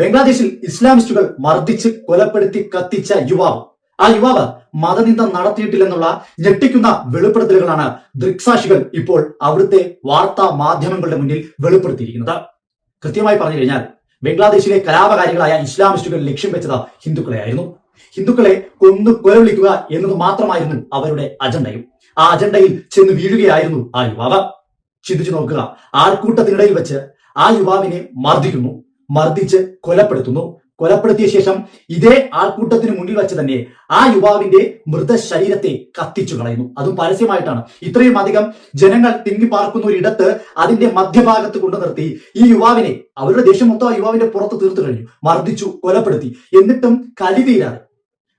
ബംഗ്ലാദേശിൽ ഇസ്ലാമിസ്റ്റുകൾ മർദ്ദിച്ച് കൊലപ്പെടുത്തി കത്തിച്ച യുവാവ്. ആ യുവാവ് മതനിന്ദ നടത്തിയിട്ടില്ലെന്നുള്ള ഞെട്ടിക്കുന്ന വെളിപ്പെടുത്തലുകളാണ് ദൃക്സാക്ഷികൾ ഇപ്പോൾ അവിടുത്തെ വാർത്താ മാധ്യമങ്ങളുടെ മുന്നിൽ വെളിപ്പെടുത്തിയിരിക്കുന്നത്. കൃത്യമായി പറഞ്ഞു കഴിഞ്ഞാൽ ബംഗ്ലാദേശിലെ കലാപകാരികളായ ഇസ്ലാമിസ്റ്റുകൾ ലക്ഷ്യം വെച്ചത് ഹിന്ദുക്കളെയായിരുന്നു. ഹിന്ദുക്കളെ കൊന്നു കൊലവിളിക്കുക എന്നത് മാത്രമായിരുന്നു അവരുടെ അജണ്ടയും. ആ അജണ്ടയിൽ ചെന്ന് വീഴുകയായിരുന്നു ആ യുവാവ്. ചിന്തിച്ചു നോക്കുക ആൾക്കൂട്ടത്തിനിടയിൽ വെച്ച് ആ യുവാവിനെ മർദ്ദിക്കുന്നു. മർദ്ദിച്ച് കൊലപ്പെടുത്തുന്നു. കൊലപ്പെടുത്തിയ ശേഷം ഇതേ ആൾക്കൂട്ടത്തിന് മുന്നിൽ വെച്ച് തന്നെ ആ യുവാവിന്റെ മൃതശരീരത്തെ കത്തിച്ചു കളയുന്നു. അതും പരസ്യമായിട്ടാണ്. ഇത്രയും അധികം ജനങ്ങൾ തിങ്ങി പാർക്കുന്ന ഒരു ഇടത്ത് അതിന്റെ മധ്യഭാഗത്ത് കൊണ്ടു നിർത്തി ഈ യുവാവിനെ അവരുടെ ദേഷ്യം മൊത്തം ആ യുവാവിന്റെ പുറത്ത് തീർത്തു കഴിഞ്ഞു. മർദ്ദിച്ചു കൊലപ്പെടുത്തി. എന്നിട്ടും കലിതീരാതെ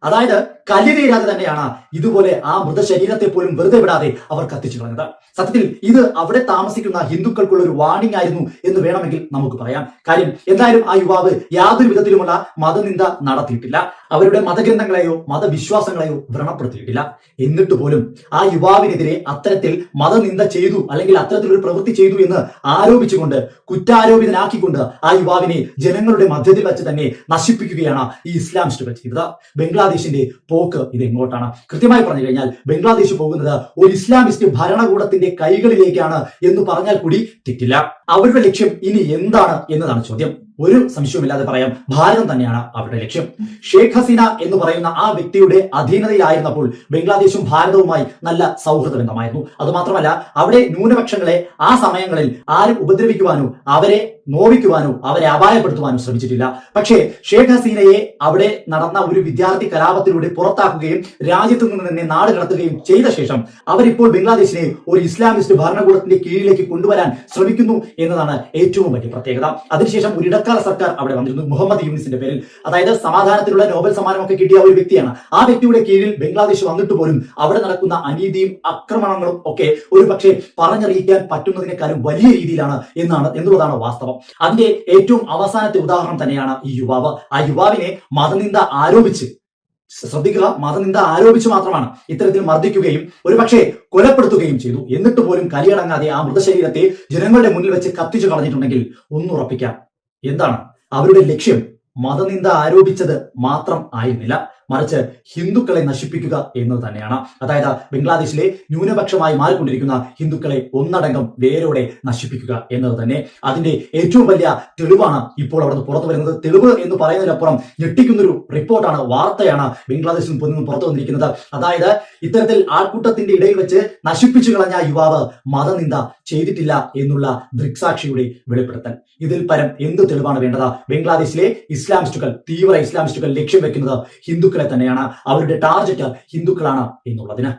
അതായത് കലി തീരാതെ തന്നെയാണ് ഇതുപോലെ ആ മൃതശരീരത്തെ പോലും വെറുതെ വിടാതെ അവർ കത്തിച്ചു കളഞ്ഞത്. സത്യത്തിൽ ഇത് അവിടെ താമസിക്കുന്ന ഹിന്ദുക്കൾക്കുള്ള ഒരു വാണിംഗ് ആയിരുന്നു എന്ന് വേണമെങ്കിൽ നമുക്ക് പറയാം. കാര്യം എന്തായാലും ആ യുവാവ് യാതൊരു വിധത്തിലുമുള്ള മതനിന്ദ നടത്തിയിട്ടില്ല. അവരുടെ മതഗ്രന്ഥങ്ങളെയോ മതവിശ്വാസങ്ങളെയോ വ്രണപ്പെടുത്തിയിട്ടില്ല. എന്നിട്ട് പോലും ആ യുവാവിനെതിരെ അത്തരത്തിൽ മതനിന്ദ ചെയ്തു അല്ലെങ്കിൽ അത്തരത്തിലൊരു പ്രവൃത്തി ചെയ്തു എന്ന് ആരോപിച്ചുകൊണ്ട് കുറ്റാരോപിതനാക്കിക്കൊണ്ട് ആ യുവാവിനെ ജനങ്ങളുടെ മധ്യത്തിൽ വെച്ച് തന്നെ നശിപ്പിക്കുകയാണ് ഈ ഇസ്ലാമിസ്റ്റുകൾ ചെയ്തത്. ബംഗ്ലാദേശിന്റെ പോക്ക് ഇത് എങ്ങോട്ടാണ് കൃത്യമായി പറഞ്ഞു കഴിഞ്ഞാൽ ബംഗ്ലാദേശ് പോകുന്നത് ഒരു ഇസ്ലാമിസ്റ്റ് ഭരണകൂടത്തിന്റെ കൈകളിലേക്കാണ് എന്ന് പറഞ്ഞാൽ കൂടി തെറ്റില്ല. അവരുടെ ലക്ഷ്യം ഇനി എന്താണ് എന്നതാണ് ചോദ്യം. ഒരു സംശയവുമില്ലാതെ പറയാം ഭാരതം തന്നെയാണ് അവരുടെ ലക്ഷ്യം. ഷേഖ് ഹസീന എന്ന് പറയുന്ന ആ വ്യക്തിയുടെ അധീനതയിലായിരുന്നപ്പോൾ ബംഗ്ലാദേശും ഭാരതവുമായി നല്ല സൗഹൃദ ബന്ധമായിരുന്നു. അതുമാത്രമല്ല അവിടെ ന്യൂനപക്ഷങ്ങളെ ആ സമയങ്ങളിൽ ആരും ഉപദ്രവിക്കുവാനോ അവരെ നോവിക്കുവാനോ അവരെ അപായപ്പെടുത്തുവാനോ ശ്രമിച്ചിട്ടില്ല. പക്ഷേ ഷേഖ് ഹസീനയെ അവിടെ നടന്ന ഒരു വിദ്യാർത്ഥി കലാപത്തിലൂടെ പുറത്താക്കുകയും രാജ്യത്തു നിന്ന് തന്നെ നാട് കടത്തുകയും ചെയ്ത ശേഷം അവരിപ്പോൾ ബംഗ്ലാദേശിനെ ഒരു ഇസ്ലാമിസ്റ്റ് ഭരണകൂടത്തിന്റെ കീഴിലേക്ക് കൊണ്ടുവരാൻ ശ്രമിക്കുന്നു എന്നതാണ് ഏറ്റവും വലിയ പ്രത്യേകത. അതിനുശേഷം ഒരു ഇടക്കാല സർക്കാർ അവിടെ വന്നിരുന്നു. മുഹമ്മദ് യൂനിസിന്റെ പേരിൽ. അതായത് സമാധാനത്തിലുള്ള നോബൽ സമ്മാനമൊക്കെ കിട്ടിയ ഒരു വ്യക്തിയാണ്. ആ വ്യക്തിയുടെ കീഴിൽ ബംഗ്ലാദേശ് വന്നിട്ട് പോലും അവിടെ നടക്കുന്ന അനീതിയും അക്രമണങ്ങളും ഒക്കെ ഒരു പക്ഷേ പറഞ്ഞറിയിക്കാൻ പറ്റുന്നതിനേക്കാളും വലിയ രീതിയിലാണ് എന്നാണ് എന്നുള്ളതാണ് വാസ്തവം. അതിന്റെ ഏറ്റവും അവസാനത്തെ ഉദാഹരണം തന്നെയാണ് ഈ യുവാവ്. ആ യുവാവിനെ മതനിന്ദ ആരോപിച്ച് ശ്രദ്ധിക്കുക മതനിന്ദ ആരോപിച്ച് മാത്രമാണ് ഇത്തരത്തിൽ മർദ്ദിക്കുകയും ഒരുപക്ഷെ കൊലപ്പെടുത്തുകയും ചെയ്തു. എന്നിട്ട് പോലും കലിയടങ്ങാതെ ആ മൃതശരീരത്തെ ജനങ്ങളുടെ മുന്നിൽ വെച്ച് കത്തിച്ചു കളഞ്ഞിട്ടുണ്ടെങ്കിൽ ഒന്നുറപ്പിക്കാം. എന്താണ് അവരുടെ ലക്ഷ്യം? മതനിന്ദ ആരോപിച്ചത് മാത്രം ആയിരുന്നില്ല. മറിച്ച് ഹിന്ദുക്കളെ നശിപ്പിക്കുക എന്നത് തന്നെയാണ്. അതായത് ബംഗ്ലാദേശിലെ ന്യൂനപക്ഷമായി മാറിക്കൊണ്ടിരിക്കുന്ന ഹിന്ദുക്കളെ ഒന്നടങ്കം വേരോടെ നശിപ്പിക്കുക എന്നത് തന്നെ. അതിന്റെ ഏറ്റവും വലിയ തെളിവാണ് ഇപ്പോൾ അവിടെ പുറത്തു വരുന്നത്. തെളിവ് എന്ന് പറയുന്നതിനപ്പുറം ഞെട്ടിക്കുന്നൊരു റിപ്പോർട്ടാണ് വാർത്തയാണ് ബംഗ്ലാദേശിൽ നിന്ന് പുറത്തു വന്നിരിക്കുന്നത് അതായത് ഇത്തരത്തിൽ ആൾക്കൂട്ടത്തിന്റെ ഇടയിൽ വെച്ച് നശിപ്പിച്ചു കളഞ്ഞ യുവാവ് മതനിന്ദ ചെയ്തിട്ടില്ല എന്നുള്ള ദൃക്സാക്ഷിയുടെ വെളിപ്പെടുത്തൽ. ഇതിൽ പരം എന്ത് തെളിവാണ് വേണ്ടത്? ബംഗ്ലാദേശിലെ ഇസ്ലാമിസ്റ്റുകൾ തീവ്ര ഇസ്ലാമിസ്റ്റുകൾ ലക്ഷ്യം വെക്കുന്നത് ഹിന്ദുക്കളെ തന്നെയാണ്. അവരുടെ ടാർഗറ്റ് ഹിന്ദുക്കളാണ് എന്നുള്ളതിന്.